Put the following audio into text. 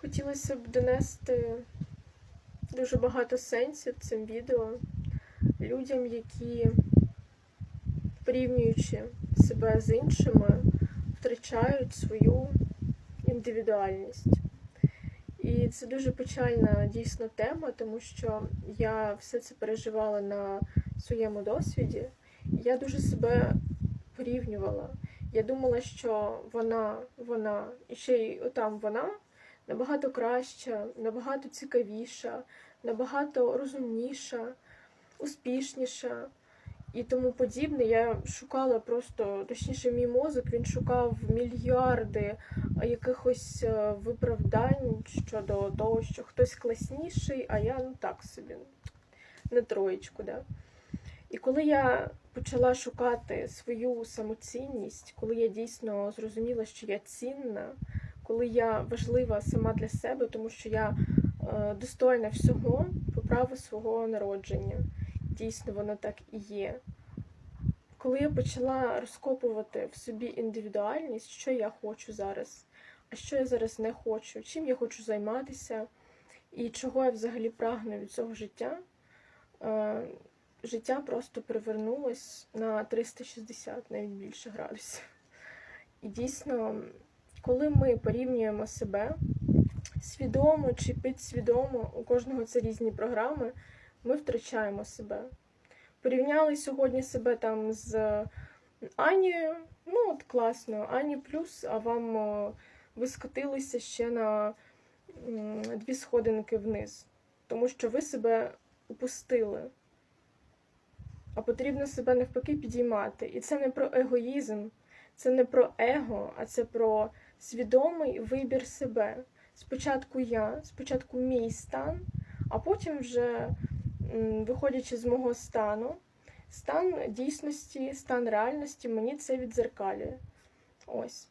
Хотілося б донести дуже багато сенсів цим відео людям, які, порівнюючи себе з іншими, втрачають свою індивідуальність. І це дуже печальна дійсно тема, тому що я все це переживала на своєму досвіді. Я дуже себе порівнювала. Я думала, що вона, вона, і ще й отам вона набагато краща, набагато цікавіша, набагато розумніша, успішніша і тому подібне. Я шукала просто, точніше, мій мозок він шукав мільярди якихось е, виправдань щодо того, що хтось класніший, а я ну так собі, на троєчку. Да? І коли я почала шукати свою самоцінність, коли я дійсно зрозуміла, що я цінна, коли я важлива сама для себе, тому що я е, достойна всього по праву свого народження. Дійсно, воно так і є. Коли я почала розкопувати в собі індивідуальність, що я хочу зараз, а що я зараз не хочу, чим я хочу займатися, і чого я взагалі прагну від цього життя, е, життя просто перевернулось на 360, навіть більше градусів. І дійсно, коли ми порівнюємо себе свідомо чи підсвідомо, у кожного це різні програми, ми втрачаємо себе. Порівняли сьогодні себе там з Анією, ну от класно, Ані плюс, а вам ви скотилися ще на дві сходинки вниз, тому що ви себе упустили. А потрібно себе навпаки підіймати. І це не про егоїзм, це не про его, а це про свідомий вибір себе. Спочатку я, спочатку мій стан, а потім вже, виходячи з мого стану, стан дійсності, стан реальності мені це відзеркалює. Ось.